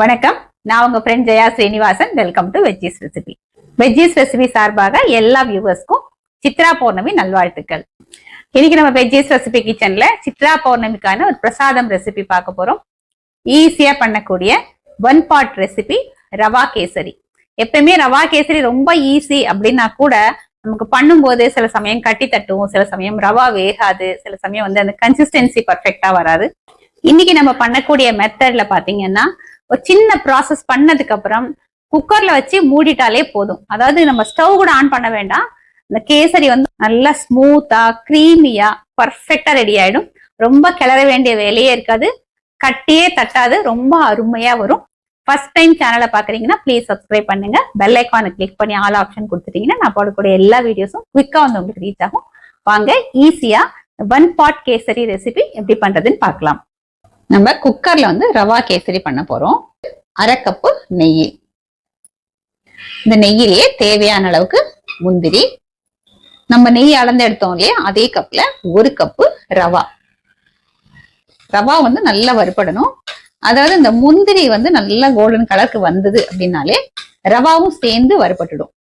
வணக்கம். நான் உங்க friend Jaya Srinivasan. Welcome to veggies recipe veggies recipe சார்பாக எல்லா வியூவர்ஸ்க்கும் சித்ரா பௌர்ணமி நல்வாழ்த்துக்கள். இன்னைக்கு நம்ம வெஜ்ஜீஸ் ரெசிபி கிச்சன்ல சித்ரா பௌர்ணமிக்கான ஒரு பிரசாதம் ரெசிபி பார்க்க போறோம். ஈஸியா பண்ணக்கூடிய one pot recipe rava kesari. எப்பயுமே ரவா கேசரி ரொம்ப ஈஸி அப்படின்னா கூட நமக்கு பண்ணும்போது சில சமயம் கட்டி தட்டும் சில சமயம் ரவா வேகாது சில சமயம் வந்து அந்த கன்சிஸ்டன்சி பர்ஃபெக்டா வராது. இன்னைக்கு நம்ம பண்ணக்கூடிய மெத்தட்ல பாத்தீங்கன்னா ஒரு சின்ன ப்ராசஸ் பண்ணதுக்கு அப்புறம் குக்கர்ல வச்சு மூடிட்டாலே போதும். அதாவது நம்ம ஸ்டவ் கூட ஆன் பண்ண வேண்டாம். இந்த கேசரி வந்து நல்லா ஸ்மூத்தா க்ரீமியா பர்ஃபெக்டா ரெடி ஆயிடும். ரொம்ப கிளற வேண்டிய வேலையே இருக்காது. கட்டியே தட்டாது. ரொம்ப அருமையா வரும். ஃபர்ஸ்ட் டைம் சேனலை பாக்குறீங்கன்னா ப்ளீஸ் சப்ஸ்கிரைப் பண்ணுங்க. பெல் ஐக்கானை கிளிக் பண்ணி ஆல் ஆப்ஷன் கொடுத்துட்டீங்கன்னா நான் போடக்கூடிய எல்லா வீடியோஸும் குவிக்கா வந்து உங்களுக்கு ரீச் ஆகும். வாங்க ஈஸியா ஒன் பாட் கேசரி ரெசிபி எப்படி பண்றதுன்னு பார்க்கலாம். நம்ம குக்கர்ல வந்து ரவா கேசரி பண்ண போறோம். அரை கப்பு நெய். இந்த நெய்யிலேயே தேவையான அளவுக்கு முந்திரி. நம்ம நெய் அளந்து எடுத்தோம் இல்லையா? அதே கப்ல ஒரு கப்பு ரவா. ரவா வந்து நல்லா வறுபடணும். அதாவது இந்த முந்திரி வந்து நல்லா கோல்டன் கலருக்கு வந்தது அப்படின்னாலே ரவாவும் சேர்ந்து வறுபட்டுடும்.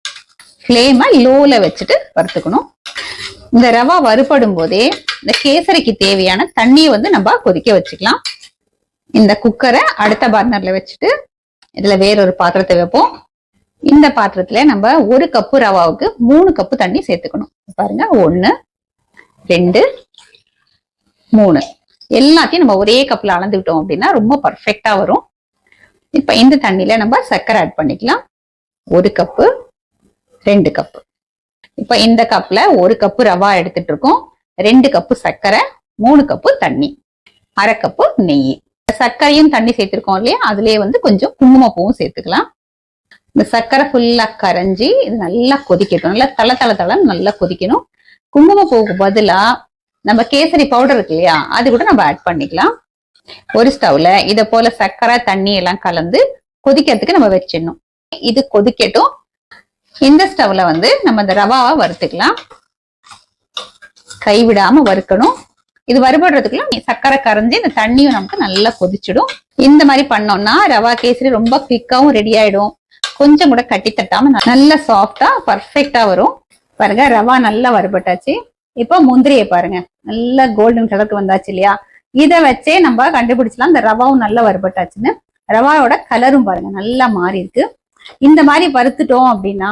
ஃப்ளேமை லோல வச்சுட்டு வறுத்துக்கணும். இந்த ரவா வறுபடும் போதே இந்த கேசரிக்கு தேவையான தண்ணியை வந்து நம்ம கொதிக்க வச்சுக்கலாம். இந்த குக்கரை அடுத்த பர்னர்ல வச்சுட்டு இதுல வேறொரு பாத்திரத்தை வைப்போம். இந்த பாத்திரத்துல நம்ம ஒரு கப்பு ரவாவுக்கு மூணு கப்பு தண்ணி சேர்த்துக்கணும். பாருங்க ஒன்னு ரெண்டு மூணு. எல்லாத்தையும் நம்ம ஒரே கப்ல அளந்துக்கிட்டோம் அப்படின்னா ரொம்ப பர்ஃபெக்டா வரும். இப்ப இந்த தண்ணியில நம்ம சர்க்கரை ஆட் பண்ணிக்கலாம். ஒரு கப்பு ரெண்டு கப்பு. இப்ப இந்த கப்ல ஒரு கப்பு ரவா எடுத்துட்டு இருக்கோம். ரெண்டு கப்பு சர்க்கரை மூணு கப்பு தண்ணி. அரை கப்பு நெய். சர்க்கரையும் தண்ணி சேர்த்திருக்கோம் இல்லையா? அதுலயே வந்து கொஞ்சம் குங்குமப்பூவும் சேர்த்துக்கலாம். இந்த சர்க்கரை ஃபுல்லா கரைஞ்சி இது நல்லா கொதிக்கட்டும். நல்லா தள தள தளம் நல்லா கொதிக்கணும். குங்குமப்பூவுக்கு பதிலா நம்ம கேசரி பவுடர் இருக்கு இல்லையா? அது கூட நம்ம ஆட் பண்ணிக்கலாம். ஒரு ஸ்டவ்ல இத போல சர்க்கரை தண்ணி எல்லாம் கலந்து கொதிக்கிறதுக்கு நம்ம வச்சிடணும். இது கொதிக்கட்டும். இந்த ஸ்டவ்ல வந்து நம்ம இந்த ரவாவை வறுத்துக்கலாம். கைவிடாம வறுக்கணும். இது வறுபடுறதுக்குள்ள சர்க்கரை கரைஞ்சி இந்த தண்ணியும் நமக்கு நல்லா கொதிச்சிடும். இந்த மாதிரி பண்ணோம்னா ரவா கேசரி ரொம்ப குவிக்காவும் ரெடி ஆயிடும். கொஞ்சம் கூட கட்டி தட்டாம நல்லா சாஃப்டா பர்ஃபெக்டா வரும். பாருங்க ரவா நல்லா வறுபட்டாச்சு. இப்போ முந்திரியை பாருங்க. நல்லா கோல்டன் கலருக்கு வந்தாச்சு இல்லையா? இதை வச்சே நம்ம கண்டுபிடிச்சலாம் இந்த ரவாவும் நல்லா வறுபட்டாச்சுன்னு. ரவாவோட கலரும் பாருங்க நல்லா மாறி இருக்கு இந்த மாதிரி வறுத்துட்டோம் அப்படின்னா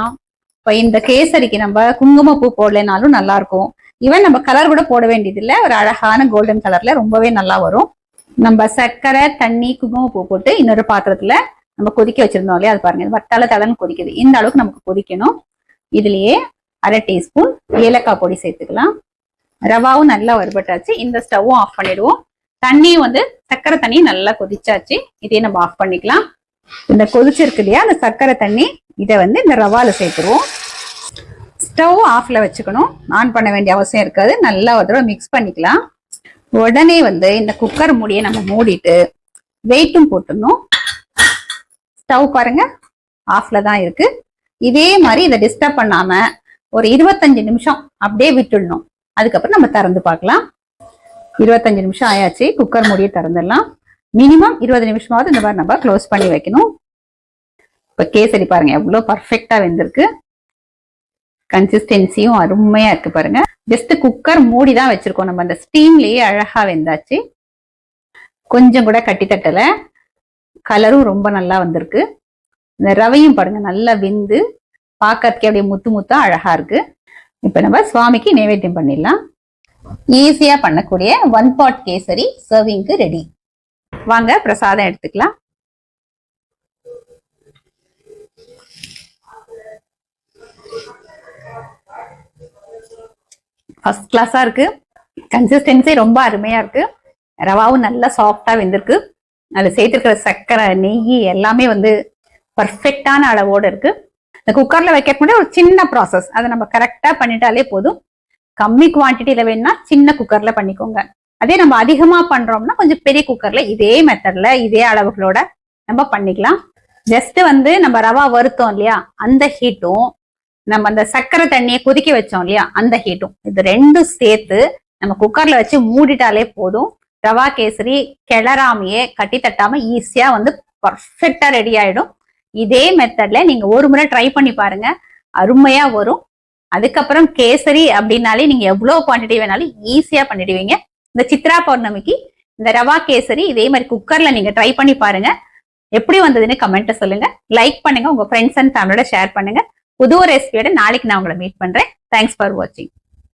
இப்போ இந்த கேசரிக்கு நம்ம குங்குமப்பூ போடலைனாலும் நல்லா இருக்கும் ஈவன் நம்ம கலர் கூட போட வேண்டியது ஒரு அழகான கோல்டன் கலர்ல ரொம்பவே நல்லா வரும். நம்ம சர்க்கரை தண்ணி குங்குமப்பூ போட்டு இன்னொரு பாத்திரத்துல நம்ம கொதிக்க வச்சிருந்தோம் இல்லையா? அது பாருங்க வட்டால தலன்னு கொதிக்குது. இந்த அளவுக்கு நமக்கு கொதிக்கணும். இதுலயே அரை டீஸ்பூன் ஏலக்காய் பொடி சேர்த்துக்கலாம். ரவாவும் நல்லா வறுபட்டாச்சு. இந்த ஸ்டவ்வும் ஆஃப் பண்ணிடுவோம். தண்ணியும் வந்து சர்க்கரை தண்ணி நல்லா கொதிச்சாச்சு. இதையும் நம்ம ஆஃப் பண்ணிக்கலாம். இந்த கொதிச்சிருக்கு இல்லையா? அந்த சர்க்கரை தண்ணி இதை வந்து இந்த ரவால சேர்த்துருவோம். ஸ்டவ் ஆஃப்ல வச்சுக்கணும். ஆன் பண்ண வேண்டிய அவசியம் இருக்காது. நல்லா ஒரு தடவை மிக்ஸ் பண்ணிக்கலாம். உடனே வந்து இந்த குக்கர் மூடியை நம்ம மூடிட்டு வெயிட்டும் போட்டுடணும். ஸ்டவ் பாருங்க. ஆஃப்ல தான் இருக்கு. இதே மாதிரி இதை டிஸ்டர்ப் பண்ணாம ஒரு இருபத்தஞ்சு நிமிஷம் அப்படியே விட்டுடணும். அதுக்கப்புறம் நம்ம திறந்து பார்க்கலாம். இருபத்தஞ்சு நிமிஷம் ஆயாச்சு. குக்கர் மூடியை திறந்துடலாம். மினிமம் இருபது நிமிஷமாவது இந்த மாதிரி நம்ம க்ளோஸ் பண்ணி வைக்கணும். இப்போ கேசரி பாருங்க. எவ்வளோ பர்ஃபெக்டாக வெந்திருக்கு. கன்சிஸ்டன்சியும் அருமையா இருக்கு பாருங்க. ஜஸ்ட் குக்கர் மூடி தான் வச்சிருக்கோம். நம்ம அந்த ஸ்டீம்லயே அழகா வெந்தாச்சு. கொஞ்சம் கூட கட்டி தட்டல. கலரும் ரொம்ப நல்லா வந்திருக்கு. இந்த ரவையும் பாருங்க நல்லா வெந்து பார்க்கறதுக்கே அப்படியே முத்து முத்தா அழகா இருக்கு. இப்ப நம்ம சுவாமிக்கு நைவேத்தியம் பண்ணிடலாம். ஈஸியா பண்ணக்கூடிய ஒன் பாட் கேசரி சர்விங்க்கு ரெடி வாங்க பிரசாதம் எடுத்துக்கலாம். ஃபர்ஸ்ட் கிளாஸா இருக்கு. கன்சிஸ்டன்சி ரொம்ப அருமையா இருக்கு. ரவாவும் நல்லா சாஃப்டா வெந்திருக்கு. அதுல சேர்த்துருக்கிற சர்க்கரை நெய் எல்லாமே வந்து பர்ஃபெக்டான அளவோடு இருக்கு. இந்த குக்கர்ல வைக்கிறதுக்கு முன்னாடி ஒரு சின்ன ப்ராசஸ் அதை நம்ம கரெக்டா பண்ணிட்டாலே போதும். கம்மி குவான்டிட்டியில வேணும்னா சின்ன குக்கர்ல பண்ணிக்கோங்க. அதே நம்ம அதிகமா பண்றோம்னா கொஞ்சம் பெரிய குக்கர்ல இதே மெத்தட்ல இதே அளவுகளோட நம்ம பண்ணிக்கலாம். ஜஸ்ட் வந்து நம்ம ரவா வருத்தோம் இல்லையா? அந்த ஹீட்டும் நம்ம அந்த சர்க்கரை தண்ணியை கொதிக்க வச்சோம் இல்லையா? அந்த ஹீட்டும் இது ரெண்டும் சேர்த்து நம்ம குக்கர்ல வச்சு மூடிட்டாலே போதும். ரவா கேசரி கிளறாமையே கட்டி தட்டாம ஈஸியா வந்து பர்ஃபெக்டா ரெடி ஆயிடும். இதே மெத்தட்ல நீங்க ஒரு முறை ட்ரை பண்ணி பாருங்க. அருமையா வரும். அதுக்கப்புறம் கேசரி அப்படின்னாலே நீங்க எவ்வளவு குவான்டிட்டி வேணாலும் ஈஸியா பண்ணிடுவீங்க. இந்த சித்ரா பௌர்ணமிக்கு இந்த ரவா கேசரி இதே மாதிரி குக்கர்ல நீங்க ட்ரை பண்ணி பாருங்க. எப்படி வந்ததுன்னு கமெண்ட்டை சொல்லுங்க. லைக் பண்ணுங்க. உங்க ஃப்ரெண்ட்ஸ் அண்ட் ஃபேமிலியோட ஷேர் பண்ணுங்க. புது ரெசிபியோட நாளைக்கு நான் உங்களை மீட் பண்றேன். தேங்க்ஸ் ஃபார் வாட்சிங்